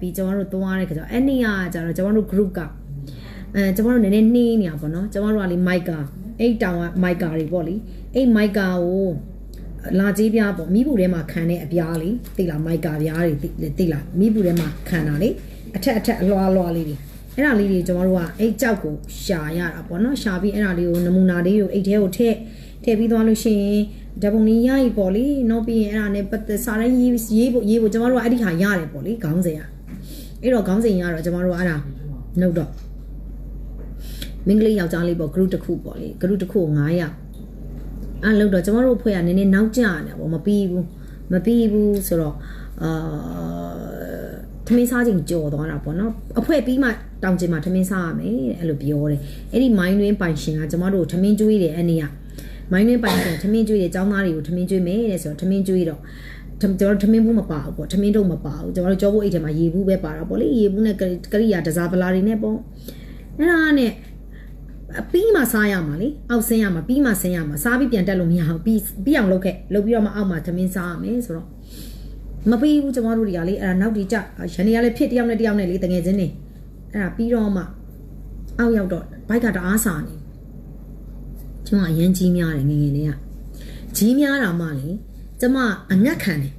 ပြီးကျွန်တော်တို့သွားတဲ့ခါကျတော့အဲ့နေ့ကကျတော့ကျွန်တော်တို့ group ကအဲကျွန်တော်တို့နည်းနည်းနှီးနေရပါတော့ကျွန်တော်တို့ကလေမိုက်ကာအဲ့တောင်ကမိုက်ကာတွေပေါ့လေအဲ့မိုက်ကာကိုလာကြီးပြားပေါ့မိဘူးထဲမှာခံတဲ့အပြားလေးသိလားမိုက်ကာပြားတွေသိသိလားမိဘူးထဲမှာခံတာလေအထက်အထက်အလွားအလွားလေးတွေအဲ့ဒါလေးတွေကျွန်တော်တို့ကအဲ့ကြောက်ကိုရှာရတာပေါ့နော်ရှာပြီးအဲ့ဒါလေးကိုနမူနာလေးကိုအိတ်ထဲကိုထည့်ထည့်ပြီးသွားလို့ရှိရင်ဓာတ်ပုံလေးရပြီပေါ့လေနောက်ပြီးရင်အဲ့ဒါနဲ့ပတ်သက်စာတိုင်းရေးရေးဖို့ရေးဖို့ကျွန်တော်တို့ကအဲ့ဒီဟာရတယ်ပေါ့လေခေါင်းစဉ်က အဲ့တော့ခေါင်းစဉ်ရတော့ကျွန်တော်တို့ကအဲ့ဒါနှုတ်တော့မင်္ဂလိယောက်ျားလေးပေါ့ group တစ်ခုပေါ့လေ group တစ်ခုကို9ယောက်အဲ့လောက်တော့ကျွန်တော်တို့ဖွဲ့ကနည်းနည်းနောက်ကျနေပေါ့မပြီးဘူးမပြီးဘူးဆိုတော့အာထမင်းစားချိန်ကြော်သွားတာပေါ့နော်အဖွဲပြီးမှတောင်ကျင်မှာထမင်းစားရမယ်အဲ့လိုပြောတယ်အဲ့ဒီမိုင်းတွင်းပိုင်ရှင်ကကျွန်တော်တို့ထမင်းကျွေးတယ်အဲ့နေ့ကမိုင်းတွင်းပိုင်ရှင်ထမင်းကျွေးတယ်ចောင်းသားတွေကိုထမင်းကျွေးမယ်တဲ့ဆိုတော့ထမင်းကျွေးတော့ ကျွန်တော်တို့ထမင်းဘူးမပါဘူးပေါ့ထမင်းတော့မပါဘူးကျွန်တော်တို့ကြောဖို့အိတ်ထဲမှာရေဘူးပဲပါတာပေါ့လေရေဘူးနဲ့ကရိယာတစားပလာတွေနဲ့ပေါ့အဲ့ဒါနဲ့အပြီးမှစားရမှာလေအောက်ဆင်းရမှာပြီးမှဆင်းရမှာစားပြီးပြန်တက်လို့မရဘူးပြီးပြီးအောင်လုပ်ခဲ့လုပ်ပြီးတော့မှအောက်မှာသမင်းစားရမယ်ဆိုတော့မပြီးဘူးကျမတို့တွေကလေအဲ့ဒါနောက်ဒီကြရန်နေရလေဖြစ်တယောက်နဲ့တယောက်နဲ့လေတငယ်ချင်းနေအဲ့ဒါပြီးတော့မှအောက်ရောက်တော့ဘိုက်ကတအားစာနေကျမအရင်ကြီးများတယ်ငယ်ငယ်လေးကကြီးများတာမှလေ ကျမအငတ်ခံတယ်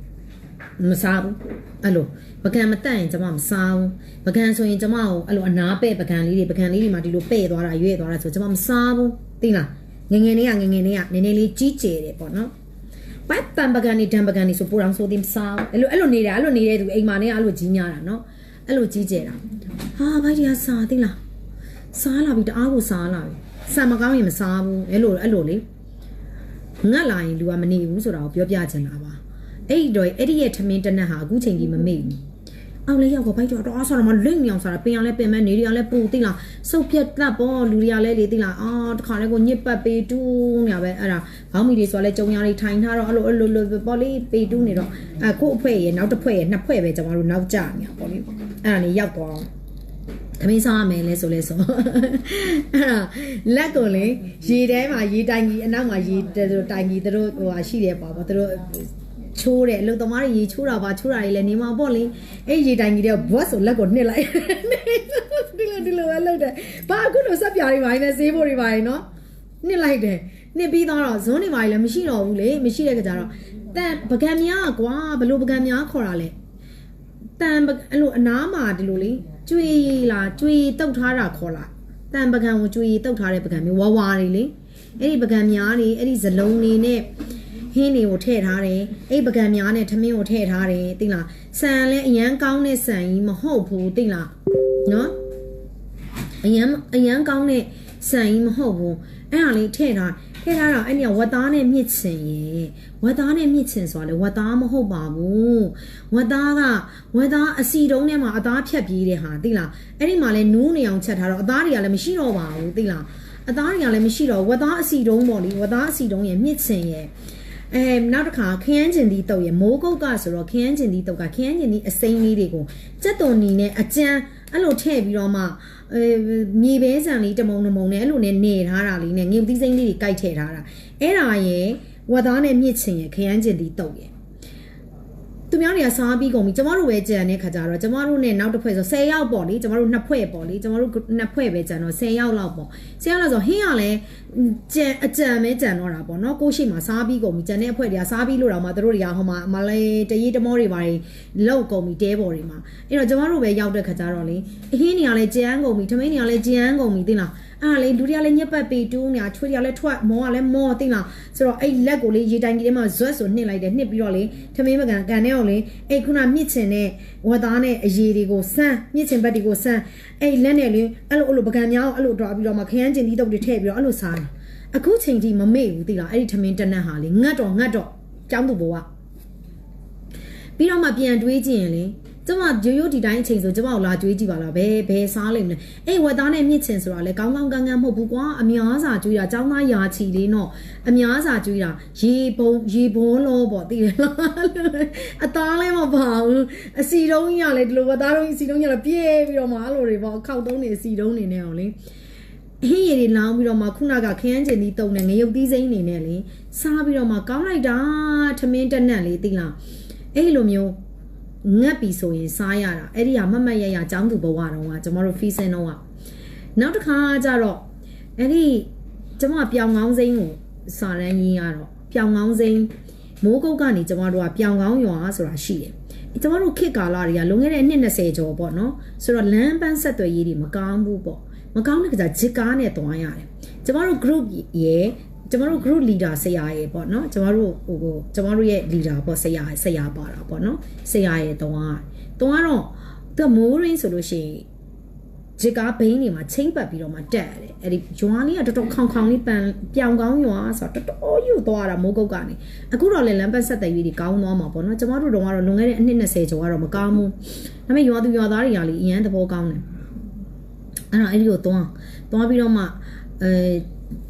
မစားဘူးအဲ့လိုပကံမတက်ရင်ကျမမစားဘူးပကံဆိုရင်ကျမကိုအဲ့လိုအနာပဲ့ပကံလေးတွေပကံလေးတွေမှာဒီလိုပဲ့သွားတာရွေ့သွားတာဆိုကျမမစားဘူးသိလားငငယ်လေးကငငယ်လေးကနည်းနည်းလေးကြီးကျယ်တယ်ပေါ့နော်ပတ်ပံပကံနေတံပကံနေဆိုပိုတော်ဆိုသည်မစားအဲ့လိုအဲ့လိုနေတာအဲ့လိုနေတဲ့သူအိမ်မှာနေအဲ့လိုကြီးများတာနော်အဲ့လိုကြီးကျယ်တာဟာဘိုက်တရားစားသိလားစားလာပြီတအားကိုစားလာပြီဆံမကောင်းရင်မစားဘူးအဲ့လိုအဲ့လိုလေ ငတ်လာရင်လူကမနေဘူးဆိုတာကိုပြောပြချင်တာပါအဲ့ဒီတော့အဲ့ဒီရဲ့ထမင်းတနက်ဟာအခုချိန်ကြီးမမေ့ဘူးအောင်လေးရောက်တော့ဘိုက်တော့တော့အားစားတော့မလိမ့်မြောင်စားတာပင်ရလဲပင်မဲနေရလဲပူသိလားစုပ်ပြက်တက်ပေါ့လူတွေကလဲလေသိလားအာတခါလဲကိုညစ်ပတ်ပေးတူးနေရပဲအဲ့ဒါဘောင်းမီတွေဆိုလဲကြုံရလေးထိုင်ထားတော့အဲ့လိုအဲ့လိုလိုပေါ့လေးပေးတူးနေတော့အခုအဖွဲရဲ့နောက်တစ်ဖွဲရဲ့နှစ်ဖွဲပဲကျွန်တော်တို့နောက်ကျနေပေါ့လေအဲ့ဒါနေရောက်သွား သမင်းစားရမယ်လဲဆိုလဲဆိုအဲ့ဒါလက်ကိုလေရေထဲမှာရေတိုင်ကြီးအနောက်မှာရေတိုင်ကြီးသူတို့ဟိုဟာရှိတယ်ပေါ့ပေါ့သူတို့ချိုးတယ်အလုသမားတွေရေချိုးတာပါချိုးတာတွေလည်းနေမှာပေါ့လေအဲ့ရေတိုင်ကြီးတဲ့ဘွတ်ဆိုလက်ကိုနှစ်လိုက်ဒီလိုဒီလိုပဲလုပ်တယ်ဘာအခုလိုစက်ပြားတွေပါနေစေးဖို့တွေပါနေနော်နှစ်လိုက်တယ်နှစ်ပြီးတော့ဇွန်းတွေပါလည်းမရှိတော့ဘူးလေမရှိတဲ့ကြတော့တန်ပကံများကွာဘလို့ပကံများခေါ်တာလဲတန်အဲ့လိုအနားမှာဒီလိုလေ ကျွေလားကျွေတုတ်ထားတာခေါ်လားတန်ပကံကိုကျွေတုတ်ထားတဲ့ပကံမျိုးဝါဝါတွေလေအဲ့ဒီပကံများတွေအဲ့ဒီဇလုံးတွေနဲ့ဟင်းတွေကိုထည့်ထားတယ်အဲ့ပကံများနဲ့ထမင်းကိုထည့်ထားတယ်သိလားဆန်လည်းအရန်ကောင်းတဲ့ဆန်ကြီးမဟုတ်ဘူးသိလားနော်အရန်အရန်ကောင်းတဲ့ဆန်ကြီးမဟုတ်ဘူး အဲ့ဒါလေးထည့်ထားထည့်ထားတော့အဲ့ဒီကဝတ်သားနဲ့မြစ်ချင်ရေဝတ်သားနဲ့မြစ်ချင်ဆိုတာလေဝတ်သားမဟုတ်ပါဘူးဝတ်သားကဝတ်သားအစီတုံးထဲမှာအသားဖြတ်ပြေးတဲ့ဟာသိလားအဲ့ဒီမှာလဲနူးနေအောင်ချက်ထားတော့အသားတွေကလည်းမရှိတော့ပါဘူးသိလားအသားတွေကလည်းမရှိတော့ဝတ်သားအစီတုံးပေါ့လေဝတ်သားအစီတုံးရဲ့မြစ်ချင်ရဲ့အဲနောက်တစ်ခါခရမ်းကျင်သီးတုပ်ရမိုးကုတ်ကဆိုတော့ခရမ်းကျင်သီးတုပ်ကခရမ်းကျင်သီးအစိမ်းလေးတွေကိုစက်သွန်နီနဲ့အကြမ်းအဲ့လိုထည့်ပြီးတော့မှအဲ မြေပဲဆန်လေးတမုံတမုံနဲ့အဲ့လိုနဲ့နေထားတာလေးနဲ့ငင်သီးစိမ်းလေးတွေကြိုက်ထည့်ထားတာအဲ့ဒါရဲ့ဝတ်သားနဲ့မြင့်ချင်ရဲ့ခရမ်းကျင်သီးတုပ်ရဲ့ သူများတွေကစားပြီးကုန်ပြီကျမတို့ပဲကြံတဲ့ခါကျတော့ကျမတို့နဲ့နောက်တစ်ဖွဲ့ဆို10ယောက်ပေါ့လေကျမတို့နှစ်ဖွဲ့ပေါ့လေကျမတို့နှစ်ဖွဲ့ပဲကြံတော့10ယောက်လောက်ပေါ့10ယောက်လောက်ဆိုဟင်းရလဲကြံအကြံပဲကြံတော့တာပေါ့နော်ကိုရှိမှာစားပြီးကုန်ပြီကြံတဲ့အဖွဲ့တွေကစားပြီးလို့တော့မှတို့တွေကဟိုမှာမလေးတရေတမောတွေပါတွေလောက်ကုန်ပြီတဲပေါ်တွေမှာအဲ့တော့ကျမတို့ပဲရောက်တဲ့ခါကျတော့လေအဟင်းတွေကလည်းကြံကုန်ပြီထမင်းတွေကလည်းကြံကုန်ပြီသိလား အဲ့ဒါလေလူတွေကလည်းညက်ပတ်ပေတူးနေတာချွေးတွေကလည်းထွက်မောကလည်းမောသိလားဆိုတော့အဲ့လက်ကိုလေရေတိုင်ကြီးထဲမှာဇွတ်ဆိုနှစ်လိုက်တယ်နှစ်ပြီးတော့လေထမင်းမကန်ကန်တဲ့အောင်လေအဲ့ခုနမြင့်ချင်တဲ့ဝတ်သားနဲ့အရေတွေကိုစမ်းမြင့်ချင်ဘက်တွေကိုစမ်းအဲ့လက်နဲ့လေအဲ့လိုအဲ့လိုပကံများအောင်အဲ့လိုတော့ပြီးတော့မှခရမ်းကျင်သီးတုပ်တွေထည့်ပြီးတော့အဲ့လိုစားတာအခုချိန်ထိမမေ့ဘူးသိလားအဲ့ဒီထမင်းတနက်ဟာလေငတ်တော့ငတ်တော့ကျောင်းသူဘဝပြီးတော့မှပြန်တွေးကြည့်ရင်လေ ကျမရိုးရိုးဒီတိုင်းအချိန်ဆိုကျမကိုလာကြွေးကြည့်ပါလားဘယ်ဘယ်စားလိမ့်မလဲအေးဝက်သားနဲ့မြင့်ချင်ဆိုတာလေကောင်းကောင်းကန်းကန်းမဟုတ်ဘူးကွာအများစာကြွေးတာចောင်းသားယာချီလေးတော့အများစာကြွေးတာရေဘုံရေဘောလောပေါ့သိတယ်လားအသားလည်းမပါဘူးအစီတုံးကြီးကလည်းဒီလိုဝက်သားတုံးကြီးစီတုံးကြီးကလည်းပြည့်ပြီးတော့မှအဲ့လိုတွေပေါ့ခောက်တုံးနေအစီတုံးနေနေအောင်လေဟင်းရည်တွေလောင်းပြီးတော့မှခုနကခရမ်းကျင်သီးတုံနဲ့ငရုတ်သီးစိမ်းနေနဲ့လေစားပြီးတော့မှကောင်းလိုက်တာထမင်းတက်နက်လေးသိလားအဲ့လိုမျိုး ငတ်ပြီဆိုရင်စားရတာအဲ့ဒီဟာမတ်မတ်ရရចောင်းသူဘဝတုန်းကကျမတို့ fee စင်းတော့ကနောက်တစ်ခါကျတော့အဲ့ဒီကျမပြောင်ကောင်းစိမ့်ကိုစာရန်ရင်းရတော့ပြောင်ကောင်းစိမ့်မိုးကုတ်ကနေကျမတို့ကပြောင်ကောင်းရွာဆိုတာရှိတယ်ကျမတို့ခေတ်ကာလတွေကလွန်ခဲ့တဲ့နှစ်20ကျော်ပေါ့နော်ဆိုတော့လမ်းပန်းဆက်သွယ်ရေးတွေမကောင်းဘူးပေါ့မကောင်းတဲ့ကကြဂျစ်ကားနဲ့တွားရတယ်ကျမတို့ group ရဲ့ ကျမတို့ group leader ဆရာရေပေါ့နော်ကျမတို့ဟိုကိုကျမတို့ရဲ့ leader ပေါ့ဆရာဆရာပါတာပေါ့နော်ဆရာရေတွားတွားတော့သူမိုးရင်းဆိုလို့ရှိရင်ဂျစ်ကားဘိန်းတွေမှာချိန်ပတ်ပြီးတော့မှတက်ရတယ်အဲ့ဒီရွာလေးကတော်တော်ခေါင်ခေါင်လေးပန်ပြောင်ကောင်းရွာဆိုတော့တော်တော်ယူသွားတာမိုးကုတ်ကနေအခုတော့လည်းလမ်းပတ်ဆက်တဲ့ရေးတွေကောင်းသွားမှာပေါ့နော်ကျမတို့တော့ကတော့လွန်ခဲ့တဲ့အနှစ်20ကျော်ကတော့မကောင်းဘူးဒါပေမဲ့ရွာသူရွာသားတွေကလည်းအရန်သဘောကောင်းတယ်အဲ့တော့အဲ့ဒီကိုသွားသွားပြီးတော့မှအဲ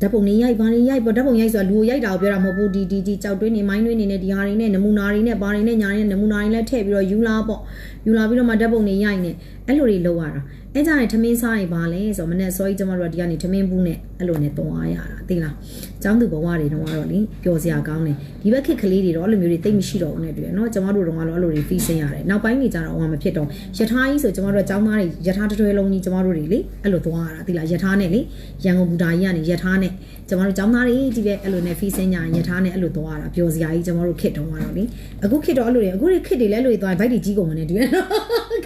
ဓာတ်ပုံနေရိုက်ဘာနေရိုက်ပေါ့ဓာတ်ပုံရိုက်ဆိုတာလူကိုရိုက်တာကိုပြောတာမဟုတ်ဘူးဒီဒီဒီကြောက်တွင်းနေမိုင်းတွင်းနေနဲ့ဒီဟာတွေနဲ့နမူနာတွေနဲ့ဘာတွေနဲ့ညာတွေနဲ့နမူနာတွေလည်းထည့်ပြီးတော့ယူလာပေါ့ယူလာပြီးတော့မှဓာတ်ပုံနေရိုက်နေ အဲ့လိုတွေလောက်ရတာအဲ့ကြရင်ထမင်းစားရင်ပါလဲဆိုတော့မနေ့စောကြီးကျမတို့ကဒီကနေထမင်းဘူးနဲ့အဲ့လိုနဲ့တွားရတာသိလားကျောင်းသူဘဝတွေတော့ကတော့လေပျော်စရာကောင်းတယ်ဒီဘက်ခက်ကလေးတွေတော့အဲ့လိုမျိုးတွေတိတ်မရှိတော့ဘူးနဲ့တွေ့ရနော်ကျမတို့တော့ကတော့အဲ့လိုတွေဖီးဆင်းရတယ်နောက်ပိုင်းနေကြတော့ဟိုမှမဖြစ်တော့ယထာကြီးဆိုကျမတို့ကကျောင်းသားတွေယထာတွဲလုံးကြီးကျမတို့တွေလေအဲ့လိုတွားရတာသိလားယထာနဲ့လေရန်ကုန်ဘူတာကြီးကနေယထာနဲ့ကျမတို့ကျောင်းသားတွေဒီဘက်အဲ့လိုနဲ့ဖီးဆင်းကြရင်ယထာနဲ့အဲ့လိုတွားရတာပျော်စရာကြီးကျမတို့ခက်တော့ကတော့လေအခုခက်တော့အဲ့လိုတွေအခုတွေခက်တွေလဲအဲ့လိုတွေတွားဘိုက်တွေကြီးကုန်နေတယ်တွေ့ရနော်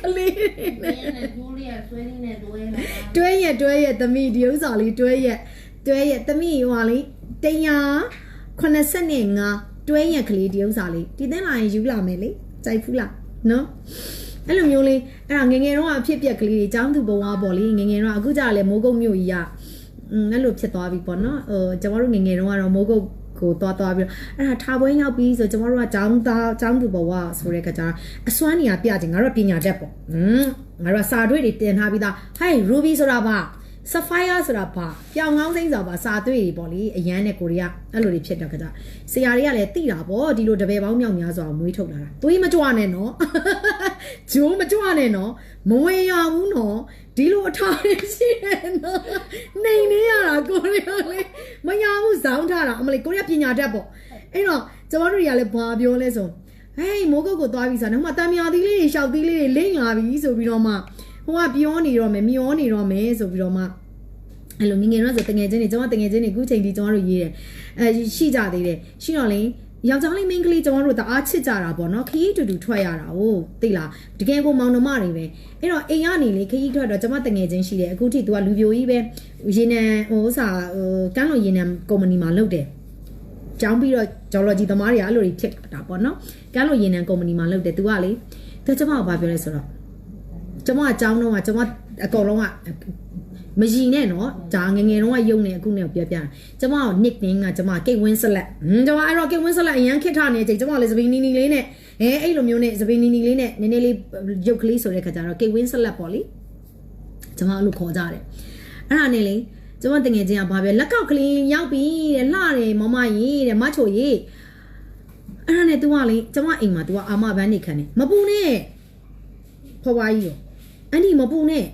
ကလေးတွေနဲ့ နဲ့နဲ့ကျိုးလေးကဆွဲလေးနဲ့တွဲလာတာ တွဲရက်တွဲရက်သမီးဒီဥစ္စာလေးတွဲရက်တွဲရက်သမီးဟိုဟာလေး185တွဲရက်ကလေးဒီဥစ္စာလေးဒီသင်းလာရင်ယူလာမယ်လေကြိုက်ဖူးလားနော်အဲ့လိုမျိုးလေးအဲ့ဒါငယ်ငယ်တော့အဖြစ်ပြက်ကလေးတွေចောင်းသူဘဝပေါ့လေငယ်ငယ်တော့အခုကြာလဲမိုးကုတ်မြို့ကြီးကอืมအဲ့လိုဖြစ်သွားပြီပေါ့နော်ဟိုကျမတို့ငယ်ငယ်တော့ကတော့မိုးကုတ် ကိုသွားသွားပြီးတော့အဲ့ဒါထားပွဲရောက်ပြီးဆိုကျမတို့ကចောင်းသားចောင်းသူဘဝဆိုတဲ့ကကြာအစွမ်းနေရပြချင်ငါတို့ကပညာတတ်ပေါ့อืมငါတို့ကစာတွေ့တွေတင်ထားပြီးသားဟဲ့ ruby ဆိုတာပါ sapphire ဆိုတာပါပြောင်ကောင်းစိမ့်ဆိုတာပါစာတွေ့တွေပေါ့လေအရန်နဲ့ကိုရီးယားအဲ့လိုတွေဖြစ်တော့ကြဆရာတွေကလည်းသိတာပေါ့ဒီလိုတပည့်ပေါင်းမြောက်များစွာမွေးထုတ်လာတာသွေးမကြွနဲ့နော် ဂျိုးမကြွနဲ့နော်မဝင်ရဘူးနော်ဒီလိုအထားရရှိတယ်နော်နေနေရတာကိုရီးယားလေမရ ဘူးဇောင်းထားတာအမလေးကိုရီးယားပညာတတ်ပေါ့အဲ့တော့ကျမတို့တွေကလည်းဘာပြောလဲဆိုဟေးမိုးကုတ်ကိုသွားပြီဆိုတော့မှတံမြာသီးလေးတွေရှောက်သီးလေးတွေလိမ့်လာပြီဆိုပြီးတော့မှဟိုကပြောနေတော့မယ်မျောနေတော့မယ်ဆိုပြီးတော့မှအဲ့လိုငငယ်တော့ဆိုတငယ်ချင်းတွေကျွန်တော်တငယ်ချင်းတွေအခုချိန်ဒီကျွန်တော်တို့ရေးတယ်အဲရှိကြသေးတယ်ရှိတော့လေ ယောက်ျားလေးမိန်းကလေးကျွန်တော်တို့တအားချစ်ကြတာပေါ့နော်ခရီးတူတူထွက်ရတာ哦သိလားတကယ်ကိုမောင်နှမတွေပဲအဲ့တော့အိမ်ကနေလေခရီးထွက်တော့ကျွန်မတငယ်ချင်းရှိတယ်အခုထိ तू ကလူပြိုကြီးပဲရေနံဟိုဥစားဟိုကန်းလိုရေနံကုမ္ပဏီမှာလုပ်တယ်ကျောင်းပြီးတော့ဂျော်လော်ဂျီသမားတွေကအဲ့လိုတွေဖြစ်တာပေါ့နော်ကန်းလိုရေနံကုမ္ပဏီမှာလုပ်တယ် तू ကလေသူကျွန်မကဘာပြောလဲဆိုတော့ကျွန်မအကြောင်းတော့ကကျွန်မအကောင်လုံးက မရီနဲ့နော်ဒါငယ်ငယ်တော့ကယုံနေအခုနဲ့ပြောပြကျွန်မက nickname ကကျွန်မကိတ်ဝင်းဆက်လက်ဟင်းကျွန်မအဲ့တော့ကိတ်ဝင်းဆက်လက်အရန်ခစ်ထနေချိန်ကျွန်မလည်းစပင်းနီနီလေးနဲ့အဲအဲ့လိုမျိုးနဲ့စပင်းနီနီလေးနဲ့နည်းနည်းလေးရုပ်ကလေးဆိုတဲ့ခါကျတော့ကိတ်ဝင်းဆက်လက်ပေါ့လေကျွန်မအဲ့လိုခေါ်ကြတယ်အဲ့ဒါနဲ့လေကျွန်မတငယ်ချင်းကဘာပဲလက်ကောက်ကလေးရောက်ပြီတဲ့လှတယ်မမကြီးတဲ့မချိုကြီးအဲ့ဒါနဲ့ तू ကလေကျွန်မအိမ်မှာ तू ကအာမဘန်းနေခံနေမပူနဲ့ဖွားဖွားကြီးရောအဲ့ဒီမပူနဲ့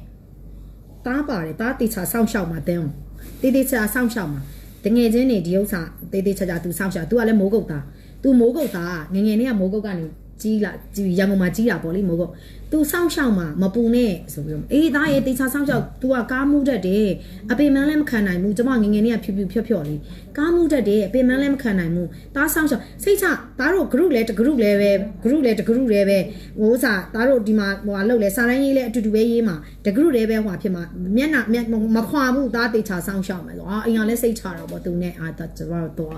တားပါတယ်တားတေချာစောင့်ရှောက်မှာတင်းအောင်တေးသေးချာစောင့်ရှောက်မှာတငယ်ချင်းနေဒီဥစ္စာတေးသေးချာချာ तू စောင့်ရှောက် तू ကလည်းမိုးကုတ်သား तू မိုးကုတ်သားငယ်ငယ်နဲ့ကမိုးကုတ်ကနေ ကြီးလာကြီးရန်ကုန်မှာကြီးတာပေါ့လေမိုးကုတ် तू စောင့်ရှောက်မှာမပူနဲ့ဆိုပြီးတော့အေးသားရဲ့တေချာစောင့်ရှောက် तू ကကားမှုတတ်တယ်အပေမန်းလည်းမခံနိုင်ဘူးကျမငယ်ငယ်နဲ့ကဖြူဖြူဖြော့ဖြော့လေးကားမှုတတ်တယ်အပေမန်းလည်းမခံနိုင်ဘူးတားစောင့်ရှောက်စိတ်ချသားတို့ group လဲတ group လဲပဲ group လဲတ group လဲပဲဟိုဥစားသားတို့ဒီမှာဟိုဟာလောက်လဲစာတိုင်းရေးလဲအတူတူပဲရေးမှာတ group လဲပဲဟိုဟာဖြစ်မှာမျက်နှာမျက်မခွာဘူးသားတေချာစောင့်ရှောက်မယ်ဆိုအာအင်္ဂါလဲစိတ်ချတော့ပေါ့သူနဲ့အာကျမတို့တော့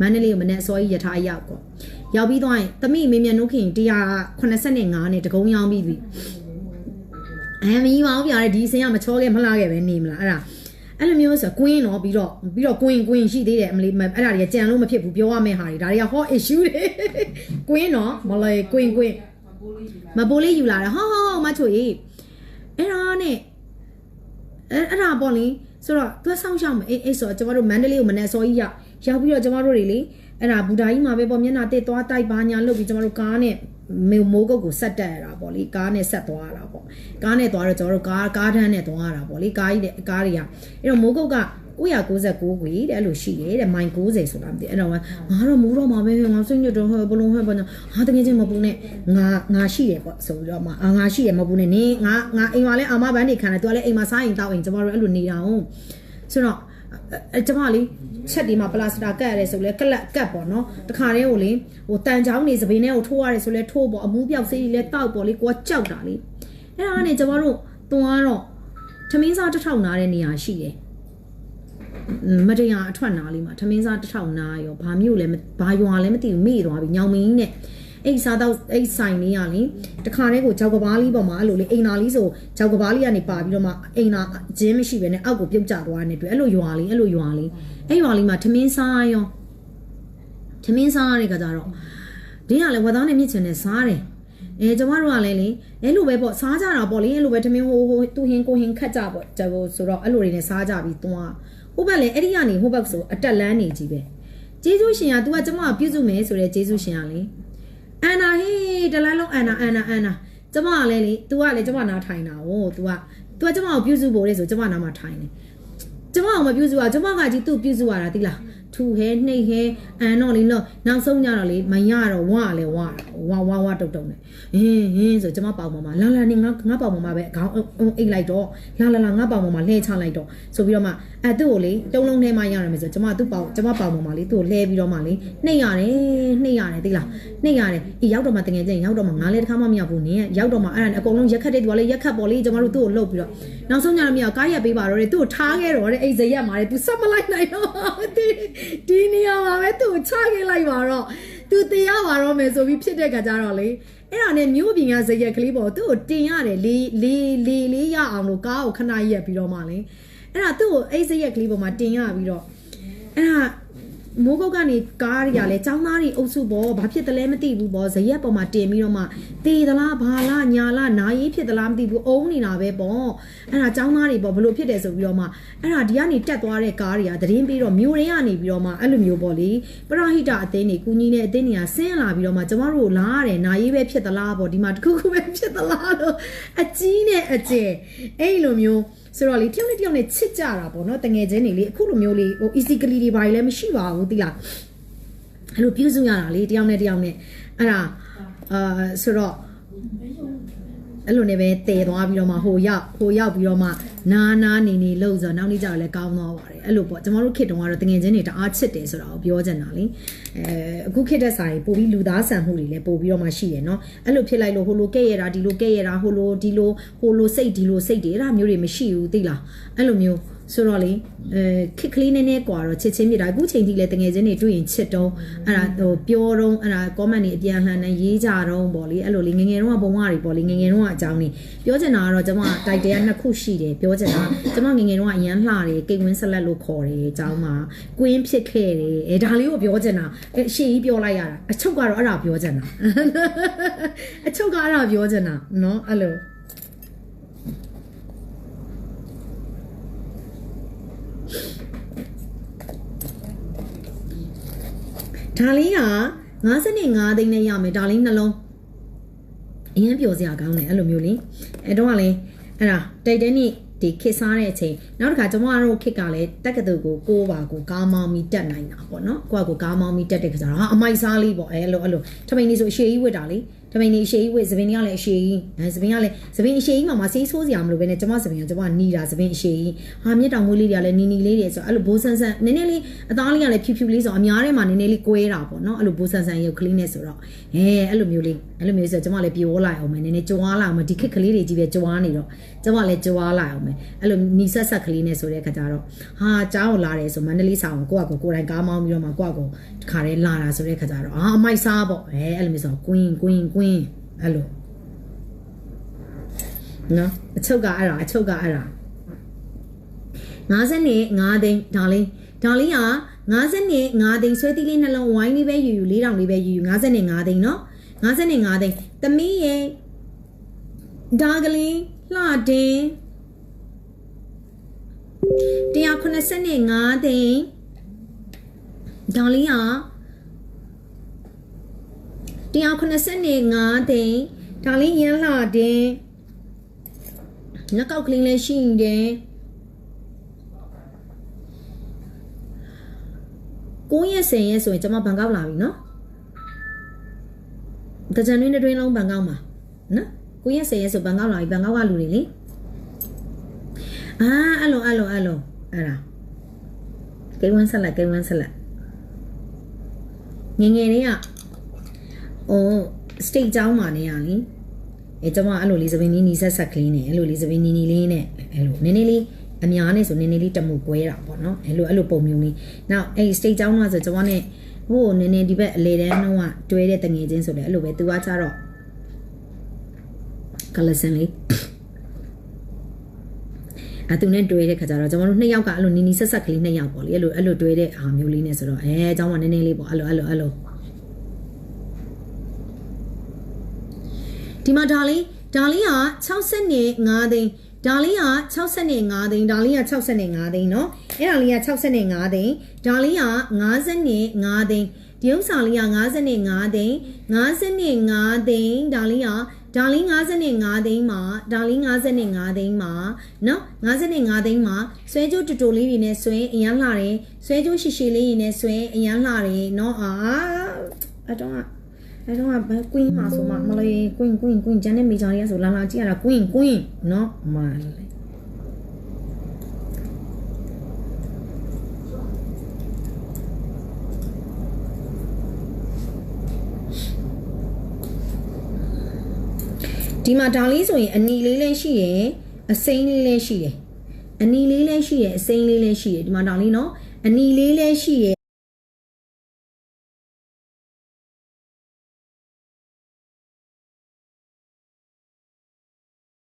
မန္တလေးကိုမနေ့စောကြီးရထားရောက်ကောရောက်ပြီးသွားရင်တမိမေမြန်နှုတ်ခင်185နဲ့တကုံးရောင်းပြီးပြီအဲမီးမောင်းပြရဲဒီအစင်ကမချောခဲ့မလှခဲ့ပဲနေမလားအဲ့ဒါအဲ့လိုမျိုးဆိုကွင်းတော့ပြီးတော့ပြီးတော့ကွင်းကွင်းရှိသေးတယ်အမလေးအဲ့ဒါတွေကကြံလို့မဖြစ်ဘူးပြောရမယ့်ဟာတွေဒါတွေက hot issue တွေကွင်းတော့မလဲကွင်းကွင်းမပိုးလေးယူလာတယ်ဟောဟောဟောမချိုကြီးအဲ့ဒါနဲ့အဲ့အဲ့ဒါပေါ့လေဆိုတော့သူဆောင်းရှောင်းမယ်အေးအေးဆိုတော့ကျမတို့မန္တလေးကိုမနေ့စောကြီးရောက် ရောက်ပြီးတော့ကျမတို့တွေလေအဲ့ဒါဘူဒါကြီးမှာပဲပေါ့မျက်နှာတစ်သွားတိုက်ပါညာလုပ်ပြီးကျမတို့ကားနဲ့မေမိုးကုတ်ကိုဆက်တက်ရတာပေါ့လေကားနဲ့ဆက်သွားရတာပေါ့ကားနဲ့သွားတော့ကျမတို့ကားကားတန်းနဲ့သွားရတာပေါ့လေကားကြီးတဲ့ကားတွေကအဲ့တော့မိုးကုတ်က999ခွေတဲ့အဲ့လိုရှိတယ်တဲ့မိုင်90ဆိုတာမသိအဲ့တော့ငါတော့မူတော့မှာပဲငါစိတ်ညစ်တော့ဟဲ့ဘလုံးဟဲ့ဘာညာဟာတကယ်ချင်းမပူနဲ့ငါငါရှိတယ်ပေါ့ဆိုပြီးတော့မှအာငါရှိတယ်မပူနဲ့နင်းငါငါအိမ်မှာလဲအာမဘန်းနေခံတယ်သူကလည်းအိမ်မှာစားရင်တောက်ရင်ကျမတို့အဲ့လိုနေတာဟုတ်ဆိုတော့ အဲကျမလေးချက်ဒီမှာပလာစတာကတ်ရတယ်ဆိုလဲကလက်ကတ်ပေါ့နော်တခါတည်းကိုလေဟိုတန်ချောင်းနေစပင်းထဲကိုထိုးရတယ်ဆိုလဲထိုးပေါ့အမူးပြောက်စေးကြီးလဲတောက်ပေါ့လေကိုကကြောက်တာလေအဲ့ဒါကနေကျမတို့တွန်းကတော့သမင်းစားတစ်ထောင်နားတဲ့နေရာရှိတယ်မတရားအထွက်နာလေးမှာထမင်းစားတစ်ထောင်နာရောဘာမျိုးလဲမဘာရွာလဲမသိဘူးမေ့သွားပြီညောင်မင်းနဲ့ အဲ့စားတော့အဲ့ဆိုင်လေးကလေတခါတည်းကိုကြောက်ကဘာလေးပေါ်မှာအဲ့လိုလေအိမ်နာလေးဆိုကြောက်ကဘာလေးကနေပါပြီးတော့မှအိမ်နာဂျင်းမရှိဘဲနဲ့အောက်ကိုပြုတ်ကျသွားတဲ့တွေ့အဲ့လိုရွာလေးအဲ့လိုရွာလေးအဲ့ရွာလေးမှာထမင်းစားရောထမင်းစားရတဲ့ကကြတော့ဒင်းကလည်းဝက်သားနဲ့မြင့်ချင်နဲ့စားတယ်အဲကျမတို့ကလည်းလေအဲ့လိုပဲပေါ့စားကြတာပေါ့လေအဲ့လိုပဲထမင်းဟိုဟိုသူဟင်းကိုဟင်းခတ်ကြပေါ့ကျဟိုဆိုတော့အဲ့လိုတွေနဲ့စားကြပြီးသွားဟိုဘက်လည်းအဲ့ဒီကနေဟိုဘက်ဆိုအတက်လန်းနေကြီးပဲဂျေဇုရှင်က तू ကကျမကပြုစုမယ်ဆိုတဲ့ဂျေဇုရှင်ကလေ အန်နာဟေးတလန်းလုံးအန်နာအန်နာအန်နာကျမကလည်းလေ तू ကလည်းကျမနာထိုင်တာ哦 तू က तू ကကျမကိုပြုစုဖို့လေဆိုကျမနာမှာထိုင်တယ်ကျမအောင်မပြုစုอ่ะကျမကကြီးသူ့ပြုစုရတာတိလား ထူဟဲနှိတ်ဟဲအန်တော့လေတော့နောက်ဆုံးကြတော့လေမရတော့ဝါလဲဝါဝါဝါဝါတုတ်တုတ်နဲ့ဟင်းဟင်းဆိုကျမပေါင်ပေါ်မှာလာလာနေငါငါပေါင်ပေါ်မှာပဲခေါင်းအိတ်လိုက်တော့လာလာလာငါပေါင်ပေါ်မှာလှဲချလိုက်တော့ဆိုပြီးတော့မှအဲသူ့ကိုလေတုံးလုံးထဲမှာရရမယ်ဆိုကျမသူ့ပေါင်ကျမပေါင်ပေါ်မှာလေသူ့ကိုလှဲပြီးတော့မှလေနှိတ်ရတယ်နှိတ်ရတယ်တိလားနှိတ်ရတယ်အေးရောက်တော့မှတကယ်ချင်းရောက်တော့မှငါလည်းတစ်ခါမှမရောက်ဘူးနင်းရောက်တော့မှအဲ့ဒါနဲ့အကုန်လုံးရက်ခတ်တဲ့သူကလေရက်ခတ်ပေါ်လေကျမတို့သူ့ကိုလှုပ်ပြီးတော့နောက်ဆုံးညတော့မရောက်ကားရက်ပေးပါတော့လေသူ့ကိုထားခဲ့တော့တဲ့အိတ်ဇရက်မှာလေသူဆက်မလိုက်နိုင်တော့ဒီဒီနေရာမှာပဲသူ့ကိုချခဲ့လိုက်ပါတော့သူတရားပါတော့မယ်ဆိုပြီးဖြစ်တဲ့ကကြတော့လေအဲ့ဒါနဲ့မြို့ပြင်ကဇရက်ကလေးပေါ်သူ့ကိုတင်ရတယ်လေးလေးလေးလေးရအောင်လို့ကားကိုခဏရက်ပြီးတော့မှလေအဲ့ဒါသူ့ကိုအိတ်ဇရက်ကလေးပေါ်မှာတင်ရပြီးတော့အဲ့ဒါ မိုးကုတ်ကနေကားတွေကလည်းចောင်းသားတွေအုပ်စုပေါ်ဘာဖြစ်တယ်လဲမသိဘူးပေါ့ဇရက်ပေါ်မှာတင်ပြီးတော့မှတေသလားဘာလားညာလားနာရေးဖြစ်သလားမသိဘူးအုံးနေတာပဲပေါ့အဲ့ဒါចောင်းသားတွေပေါ့ဘလို့ဖြစ်တယ်ဆိုပြီးတော့မှအဲ့ဒါဒီကနေတက်သွားတဲ့ကားတွေကသတင်းပြီးတော့မြို့တွေကနေပြီးတော့မှအဲ့လိုမျိုးပေါ့လေပရဟိတအသင်းတွေကုညီနဲ့အသင်းတွေကဆင်းလာပြီးတော့မှကျမတို့လာရတယ်နာရေးပဲဖြစ်သလားပေါ့ဒီမှာတခုခုပဲဖြစ်သလားလို့အကြီးနဲ့အကျယ်အဲ့လိုမျိုး ဆိုတော့လေတယောက်နဲ့တယောက်နဲ့ချစ်ကြတာပေါ့နော်တငယ်ချင်းတွေလေအခုလိုမျိုးလေးဟို easily တွေဘာတွေလည်းမရှိပါဘူးသိလားအဲ့လိုပြုစုရတာလေတယောက်နဲ့တယောက်နဲ့အဲ့ဒါအာဆိုတော့ အဲ့လိုနဲ့ပဲတည်သွားပြီးတော့မှဟိုရောက်ဟိုရောက်ပြီးတော့မှနာနာနေနေလို့ဆိုတော့နောက်နေ့ကျတော့လည်းကောင်းသွားပါတယ်အဲ့လိုပေါ့ကျမတို့ခေတ်တုန်းကတော့တငယ်ချင်းတွေတအားချစ်တယ်ဆိုတာကိုပြောချင်တာလေအဲအခုခေတ်တဲ့စာရင်ပို့ပြီးလူသားဆန်မှုတွေလည်းပို့ပြီးတော့မှရှိတယ်နော်အဲ့လိုဖြစ်လိုက်လို့ဟိုလိုကဲ့ရတာဒီလိုကဲ့ရတာဟိုလိုဒီလိုဟိုလိုစိတ်ဒီလိုစိတ်တွေအဲ့ဒါမျိုးတွေမရှိဘူးသိလားအဲ့လိုမျိုး ဆိုတော့လေအဲခစ်ကလေးနည်းနည်းကွာတော့ချစ်ချင်းမြတာအခုချိန်ထိလည်းတငယ်ချင်းတွေတွေ့ရင်ချစ်တော့အဲ့ဒါဟိုပြောတော့အဲ့ဒါ comment တွေအပြန်လှန်နေရေးကြတော့ပေါ့လေအဲ့လိုလေငငယ်တုန်းကဘုံကတွေပေါ့လေငငယ်တုန်းကအကြောင်းနေပြောချင်တာကတော့ကျွန်မ title ကနှစ်ခုရှိတယ်ပြောချင်တာကျွန်မငငယ်တုန်းကအရန်လှတယ်ကိတ်ဝင်းဆက်လက်လို့ခေါ်တယ်အကြောင်းမှာ queen ဖြစ်ခဲ့တယ်အဲဒါလေးကိုပြောချင်တာအရှေ့ကြီးပြောလိုက်ရတာအချုပ်ကတော့အဲ့ဒါပြောချင်တာအချုပ်ကအဲ့ဒါပြောချင်တာနော်အဲ့လို ဒါလေးက55သိန်းနဲ့ရမယ်ဒါလေးနှလုံးအရင်ပျော်စရာကောင်းတယ်အဲ့လိုမျိုးလေအဲ့တော့ကလည်းအဲ့ဒါတိုက်တဲ့နေ့ဒီခစ်စားတဲ့အချိန်နောက်တစ်ခါကျမတို့ခစ်ကလည်းတက်ကတူကိုကိုးပါကိုကားမောင်းပြီးတက်နိုင်တာပေါ့နော်ကိုကကိုကားမောင်းပြီးတက်တဲ့ခါကျတော့ဟာအမိုက်စားလေးပေါ့အဲအဲ့လိုအဲ့လိုထမိန်လေးဆိုအရှိကြီးဝတ်တာလေထမိန်လေးအရှိကြီးဝတ်သပင်ကြီးကလည်းအရှိကြီးအဲသပင်ကလည်းသပင်အရှိကြီးမှာမဆေးဆိုးစရာမလိုပဲနဲ့ကျမသပင်ကကျမနီးတာသပင်အရှိကြီးဟာမြက်တောင်မွေးလေးတွေကလည်းနီနီလေးတွေဆိုအဲ့လိုဘိုးဆန်းဆန်းနည်းနည်းလေးအသားလေးကလည်းဖြူဖြူလေးဆိုအများထဲမှာနည်းနည်းလေးကွဲတာပေါ့နော်အဲ့လိုဘိုးဆန်းဆန်းရုပ်ကလေးနဲ့ဆိုတော့အဲအဲ့လိုမျိုးလေးအဲ့လိုမျိုးဆိုကျမလည်းပြောလိုက်အောင်မယ်နည်းနည်းကြွားလာအောင်မယ်ဒီခစ်ကလေးတွေကြီးပဲကြွားနေတော့ကျမလည်းကြွားလာအောင်မယ်အဲ့လိုနီဆက်ဆက်ကလေးနဲ့ဆိုတဲ့ခါကျတော့ဟာကြားကိုလာတယ်ဆိုမန္တလေးဆောင်ကိုကကိုကိုယ်တိုင်ကားမောင်းပြီးတော့မှကိုကကိုတခါတည်းလာတာဆိုတဲ့ခါကျတော့အာအမိုက်စားပေါ့အဲအဲ့လိုမျိုးဆိုကွင်းကွင်းကွင်းအဲ့လိုနော်အချုပ်ကအဲ့ဒါအချုပ်ကအဲ့ဒါ50နဲ့5သိန်းဒါလေးဒါလေးက50နဲ့5သိန်းဆွဲသီးလေးနှလုံးဝိုင်းလေးပဲယူယူ4000လေးပဲယူယူ50နဲ့5သိန်းနော်50နဲ့5သိန်းသမီးရဲ့ဒါကလေးလှတင်185သိန်းဒါလေးက 185သိန်းဒါလေးရမ်းလှတင်လက်ကောက်ကလေးလည်းရှိနေတယ်9ရက်10ရက်ဆိုရင်ကျွန်မဘန်ကောက်လာပြီနော်တကြံတွင်းတစ်တွင်းလုံးဘန်ကောက်မှာနော်9ရက်10ရက်ဆိုဘန်ကောက်လာပြီဘန်ကောက်ကလူတွေလေအာအဲ့လိုအဲ့လိုအဲ့လိုအဲ့ဒါကိန်းဝန်းဆက်လက်ကိန်းဝန်းဆက်လက်ငယ်ငယ်လေးက အိုး state ကျောင်းမှာနေရလीအဲကျွန်မအဲ့လိုလေးသပင်းနီးနီးဆက်ဆက်ကလေးနဲ့အဲ့လိုလေးသပင်းနီးနီးလေးနဲ့အဲ့လိုနည်းနည်းလေးအများနဲ့ဆိုနည်းနည်းလေးတမှုကွဲတာပေါ့နော်အဲ့လိုအဲ့လိုပုံမျိုးလေးနောက်အဲ့ state ကျောင်းမှာဆိုကျွန်မနဲ့ဟိုနည်းနည်းဒီဘက်အလေတန်းတော့ကတွဲတဲ့တငယ်ချင်းဆိုတယ်အဲ့လိုပဲသူကကြတော့ကလစင်လေးအတူနဲ့တွဲတဲ့ခါကျတော့ကျွန်တော်တို့နှစ်ယောက်ကအဲ့လိုနီနီဆက်ဆက်ကလေးနှစ်ယောက်ပေါ့လေအဲ့လိုအဲ့လိုတွဲတဲ့အာမျိုးလေးနဲ့ဆိုတော့အဲအเจ้าမနည်းနည်းလေးပေါ့အဲ့လိုအဲ့လိုအဲ့လို ဒီမှာဒါလေးဒါလေးက60နဲ့5သိန်းဒါလေးက60နဲ့5သိန်းဒါလေးက60နဲ့5သိန်းเนาะအဲ့ဒါလေးက60နဲ့5သိန်းဒါလေးက50နဲ့5သိန်းဒီဥစ္စာလေးက50နဲ့5သိန်း50နဲ့5သိန်းဒါလေးကဒါလေး55သိန်းမှာဒါလေး55သိန်းမှာเนาะ55သိန်းမှာဆွဲကြိုးတူတူလေးတွေနဲ့ဆွဲအရန်လှတယ်ဆွဲကြိုးရှည်ရှည်လေးတွေနဲ့ဆွဲအရန်လှတယ်เนาะအာအတော့ အဲတော့ဘယ်ကွင်းမှာဆိုမှမလေးကွင်းကွင်းကွင်းဂျန်နဲ့မေဂျာတွေကဆိုလာလာကြည့်ရတာကွင်းကွင်းเนาะမလေးဒီမှာဒါလေးဆိုရင်အနီလေးလည်းရှိရယ်အစိမ်းလေးလည်းရှိတယ်အနီလေးလည်းရှိရယ်အစိမ်းလေးလည်းရှိရယ်ဒီမှာဒါလေးเนาะအနီလေးလည်းရှိရယ်